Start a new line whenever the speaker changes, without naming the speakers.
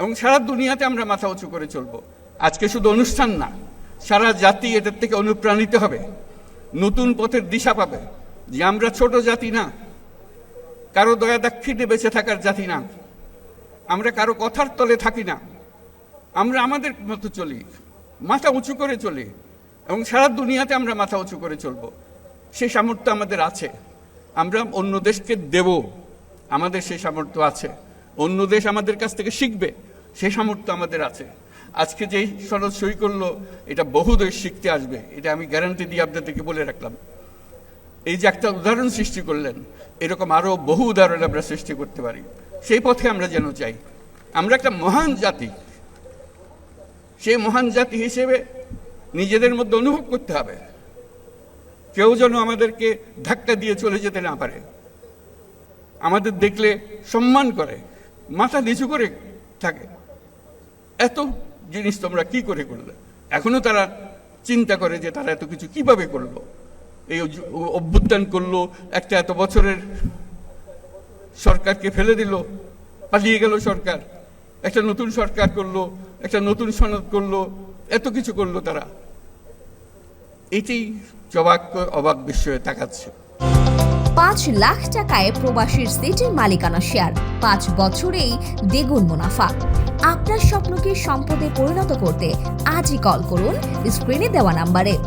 এবং সারা দুনিয়াতে আমরা মাথা উঁচু করে চলব। আজকে শুধু অনুষ্ঠান না, সারা জাতি এটার থেকে অনুপ্রাণিত হবে, নতুন পথের দিশা পাবে, যে আমরা ছোট জাতি না, কারও দয়া দাক্ষিণ্যে বেঁচে থাকার জাতি না, আমরা কারও কথার তলে থাকি না, আমরা আমাদের মতো চলি, মাথা উঁচু করে চলি, এবং সারা দুনিয়াতে আমরা মাথা উঁচু করে চলবো। সেই সামর্থ্য আমাদের আছে, আমরা অন্য দেশকে দেব, আমাদের সেই সামর্থ্য আছে, অন্য দেশ আমাদের কাছ থেকে শিখবে সেই সামর্থ্য আমাদের আছে। আজকে যেই সনদ সই করল, এটা বহু দেশ শিখতে আসবে, এটা আমি গ্যারান্টি দিয়ে আপনাদেরকে বলে রাখলাম। এই যে একটা উদাহরণ সৃষ্টি করলেন, এরকম আরও বহু উদাহরণ আমরা সৃষ্টি করতে পারি। সেই পথে আমরা যেন চাই। আমরা একটা মহান জাতি। সেই মহান জাতি হিসেবে নিজেদের মধ্যে অনুভব করতে হবে। কেউ যেন আমাদেরকে ধাক্কা দিয়ে চলে যেতে না পারে। আমাদের দেখলে সম্মান করে, মাথা নিচু করে থাকে। এত জিনিস তোমরা কি করে করলে? এখনও তারা চিন্তা করে যে তারা এত কিছু কীভাবে করল? এই অভ্যুত্থান করল, একটা এত বছরের সরকারকে ফেলে দিল, পালিয়ে গেল সরকার, একটা নতুন সরকার করল, একটা নতুন সনদ করল, এত কিছু করল তারা। এটি জবাক অবাক বিস্ময়ে তাকাচ্ছে।
পাঁচ লাখ টাকায় প্রবাসীর সিটির মালিকানা শেয়ার, পাঁচ বছরেই দ্বিগুণ মুনাফা। আপনার স্বপ্নকে সম্পদে পরিণত করতে আজই কল করুন। স্ক্রিনে দেওয়া নাম্বারে।